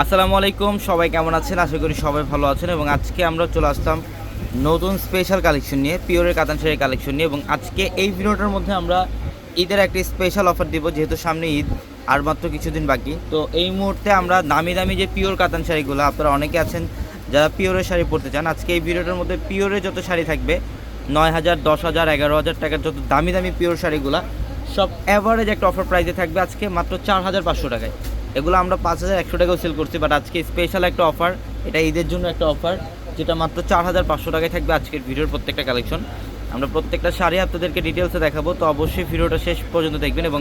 আসসালামু আলাইকুম, সবাই কেমন আছেন? আশা করি সবাই ভালো আছেন এবং আজকে আমরা চলে আসলাম নতুন স্পেশাল কালেকশন নিয়ে পিওরের কাতান শাড়ির কালেকশন নিয়ে এবং আজকে এই ভিডিওটার মধ্যে আমরা ঈদের একটি স্পেশাল অফার দিব, যেহেতু সামনে ঈদ, আর মাত্র কিছুদিন বাকি। তো এই মুহূর্তে আমরা দামি দামি যে পিওর কাতান শাড়িগুলো, আপনারা অনেকে আছেন যারা পিওরের শাড়ি পরতে চান, আজকে এই ভিডিওটার মধ্যে পিওরের যত শাড়ি থাকবে, নয় হাজার, দশ হাজার, এগারো হাজার টাকার যত দামি দামি পিওর শাড়িগুলো, সব অ্যাভারেজ একটা অফার প্রাইসে থাকবে আজকে মাত্র চার হাজার পাঁচশো টাকায়। এগুলো আমরা পাঁচ হাজার একশো টাকাও সেল করছি বাট আজকে স্পেশাল একটা অফার এটা ঈদের জন্য একটা অফার যেটা মাত্র চার হাজার পাঁচশো টাকায় থাকবে আজকের ভিডিওর প্রত্যেকটা কালেকশন আমরা প্রত্যেকটা শাড়ি আপনাদেরকে ডিটেলসে দেখাবো, তো অবশ্যই ভিডিওটা শেষ পর্যন্ত দেখবেন এবং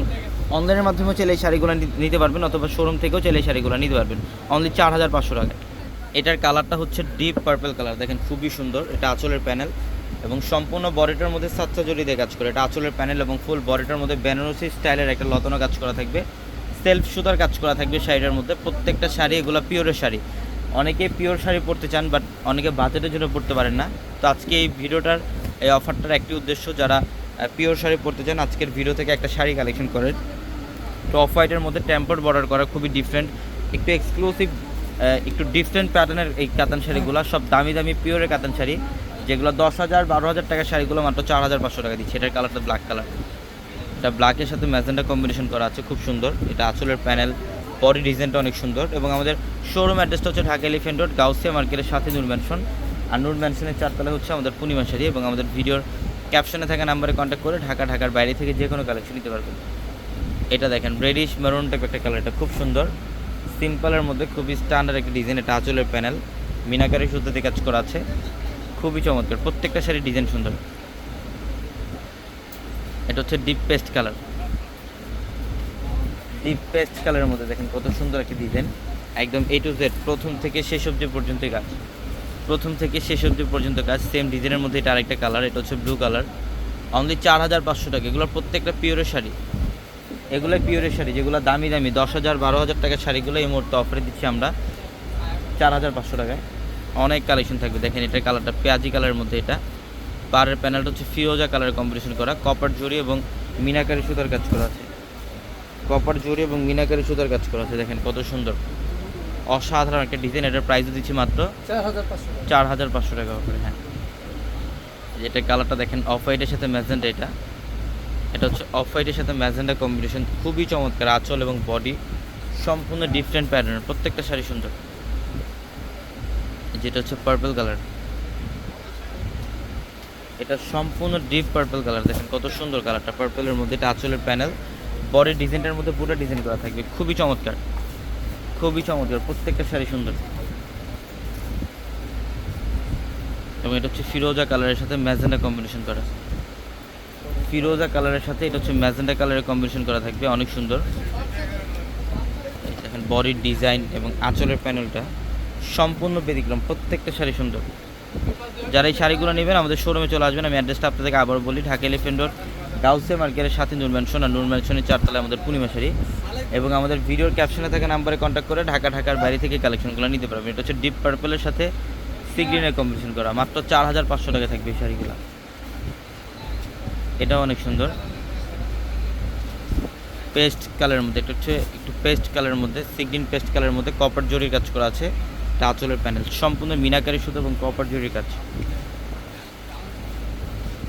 অনলাইনের মাধ্যমেও চাইলে এই শাড়িগুলো নিতে পারবেন অথবা শোরুম থেকেও চাইলে এই শাড়িগুলো নিতে পারবেন অনলি চার হাজার পাঁচশো টাকায়। এটার কালারটা হচ্ছে ডিপ পার্পেল কালার দেখেন খুবই সুন্দর, এটা আঁচলের প্যানেল এবং সম্পূর্ণ বডিটার মধ্যে সাতটা জড়ি দিয়ে কাজ করে, এটা আঁচলের প্যানেল এবং ফুল বডিটার মধ্যে বেনারসি স্টাইলের একটা লতানো কাজ করা থাকবে। সেলফ সুতার কাজ করা থাকবে শাড়িটার মধ্যে। প্রত্যেকটা শাড়ি এগুলো পিওরের শাড়ি। অনেকে পিওর শাড়ি পরতে চান বাট অনেকে বাজেটের জন্য পরতে পারেন না। তো আজকে এই ভিডিওটার, এই অফারটার একটি উদ্দেশ্য, যারা পিওর শাড়ি পরতে চান, আজকের ভিডিও থেকে একটা শাড়ি কালেকশন করেন। তো অফ হোয়াইটের মধ্যে টেম্পার বর্ডার করা খুবই ডিফারেন্ট একটু এক্সক্লুসিভ একটু ডিফারেন্ট প্যাটার্নের এই কাতান শাড়িগুলো, সব দামি দামি পিওরের কাতান শাড়ি। যেগুলো দশ হাজার, বারো হাজার টাকার শাড়িগুলো মাত্র চার হাজার পাঁচশো টাকা দিচ্ছে। এটার কালারটা ব্ল্যাক কালার এটা ব্ল্যাকের সাথে ম্যাজেন্টা কম্বিনেশন করা আছে, খুব সুন্দর। এটা আঁচলের প্যানেল বডি ডিজাইনটা অনেক সুন্দর এবং আমাদের শোরুম অ্যাড্রেসটা হচ্ছে ঢাকা এলিফেন্ট রোড গাউসিয়া মার্কেটের সাথে নূর ম্যানশন আর নূর ম্যানশনের চারতলা হচ্ছে আমাদের পূর্ণিমা শাড়ি এবং আমাদের ভিডিওর ক্যাপশনে থাকা নাম্বারে কন্ট্যাক্ট করে ঢাকা, ঢাকার বাইরে থেকে যে কোনো কালেকশন নিতে পারবেন। এটা দেখেন রেডিশ মেরুন টাইপ একটা কালার এটা খুব সুন্দর। সিম্পলের মধ্যে খুবই স্ট্যান্ডার্ড একটা ডিজাইন এটা আঁচলের প্যানেল মিনাকারি সুতাতে কাজ করা আছে। খুবই চমৎকার, প্রত্যেকটা শাড়ির ডিজাইন সুন্দর। এটা হচ্ছে deep paste colour deep paste কালারের মধ্যে দেখেন কত সুন্দর একটা ডিজাইন একদম এ টু জেড প্রথম থেকে শেষ অবধি পর্যন্ত কাজ। প্রথম থেকে শেষ অবধি পর্যন্ত কাজ সেম ডিজাইনের মধ্যে এটা আরেকটা কালার এটা হচ্ছে ব্লু কালার অনলি চার হাজার পাঁচশো টাকা, এগুলো প্রত্যেকটা পিওরের শাড়ি। এগুলো পিওরের শাড়ি, যেগুলো দামি দামি, দশ হাজার, বারো হাজার টাকার শাড়িগুলো এই মুহূর্তে অফারে দিচ্ছি আমরা। চার হাজার পাঁচশো টাকায়। অনেক কালেকশন থাকবে, দেখেন এটার কালারটা পেঁয়াজি কালারের মধ্যে এটা। পাড়ের প্যানেলটা হচ্ছে ফিরোজা কালারের কম্বিনেশন করা কপার জড়ি এবং মিনাকারি সুতার কাজ করা আছে। কপার জড়ি এবং মিনাকারি সুতার কাজ করা আছে, দেখেন কত সুন্দর। অসাধারণ একটা ডিজাইন এটার প্রাইসও দিচ্ছি মাত্র চার হাজার পাঁচশো টাকা করে হ্যাঁ। এটা কালারটা দেখেন অফ হোয়াইটের সাথে ম্যাজেন্টা এটা। এটা হচ্ছে অফ হোয়াইটের সাথে ম্যাজেন্টা কম্বিনেশন খুবই চমৎকার, আঁচল এবং বডি সম্পূর্ণ ডিফারেন্ট প্যাটার্ন প্রত্যেকটা শাড়ি সুন্দর। যেটা হচ্ছে পার্পল কালার এটা সম্পূর্ণ ডিপ পার্পল কালার দেখেন কত সুন্দর কালারটা পার্পলের মধ্যে এটা আঁচলের প্যানেল বডির ডিজাইনটার মধ্যে পুরো ডিজাইন করা থাকবে, খুবই চমৎকার খুবই চমৎকার, প্রত্যেকটা শাড়ি সুন্দর। এবং এটা হচ্ছে ফিরোজা কালারের সাথে ম্যাজেন্ডা কম্বিনেশন করা। ফিরোজা কালারের সাথে এটা হচ্ছে ম্যাজেন্ডা কালারের কম্বিনেশন করা থাকবে, অনেক সুন্দর। দেখেন বডির ডিজাইন এবং আঁচলের প্যানেলটা সম্পূর্ণ ব্যতিক্রম, প্রত্যেকটা শাড়ি সুন্দর। যারা এই শাড়িগুলো নেবেন, আমাদের শোরুমে চলে আসবেন। আমি অ্যাড্রেসটা আপনাদেরকে আবার বলি, ঢাকা এলিফেন্ট রোড গাউসে মার্কেটের সাথে নূর ম্যানশন আর নূর ম্যানশনের চারতলায় আমাদের পূর্ণিমা শাড়ি। এবং আমাদের ভিডিওর ক্যাপশনে থাকা নাম্বারে কন্ট্যাক্ট করে ঢাকা, ঢাকার বাইরে থেকে কালেকশনগুলো নিতে পারবেন। এটা হচ্ছে ডিপ পার্পলের সাথে সি গ্রিনের কম্বিনেশন করা। মাত্র চার হাজার পাঁচশো টাকা থাকবে এই শাড়িগুলো। এটাও অনেক সুন্দর। পেস্ট কালারের মধ্যে, এটা হচ্ছে একটু পেস্ট কালারের মধ্যে সিগ্রিন পেস্ট কালারের মধ্যে কপার জরির কাজ করা আছে। আঁচলের প্যানেল সম্পূর্ণ মিনাকারি সুতো এবং কপার জরির কাজ।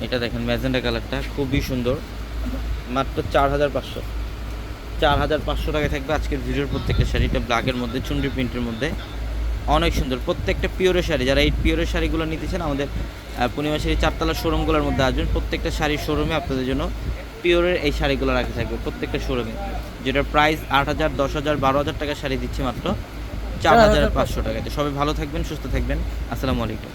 এটা দেখেন ম্যাজেন্ডা কালারটা খুবই সুন্দর। মাত্র চার হাজার পাঁচশো। চার হাজার পাঁচশো টাকায় থাকবে আজকের ভিডিওর প্রত্যেকটা শাড়িটা ব্ল্যাকের মধ্যে, চুন্ডি প্রিন্টের মধ্যে। অনেক সুন্দর। প্রত্যেকটা পিওরের শাড়ি, যারা এই পিওরের শাড়িগুলো নিতেছেন আমাদের পূর্ণিমা শাড়ি চারতলা শোরুমগুলোর মধ্যে আসবেন। প্রত্যেকটা শাড়ির শোরুমে আপনাদের জন্য পিওরের এই শাড়িগুলো রাখা থাকবে প্রত্যেকটা শোরুমে যেটার প্রাইস আট হাজার, দশ হাজার, বারো হাজার টাকার শাড়ি দিচ্ছে মাত্র। চার হাজার পাঁচশো টাকাতে তো সবাই ভালো থাকবেন সুস্থ থাকবেন। আসসালামু আলাইকুম।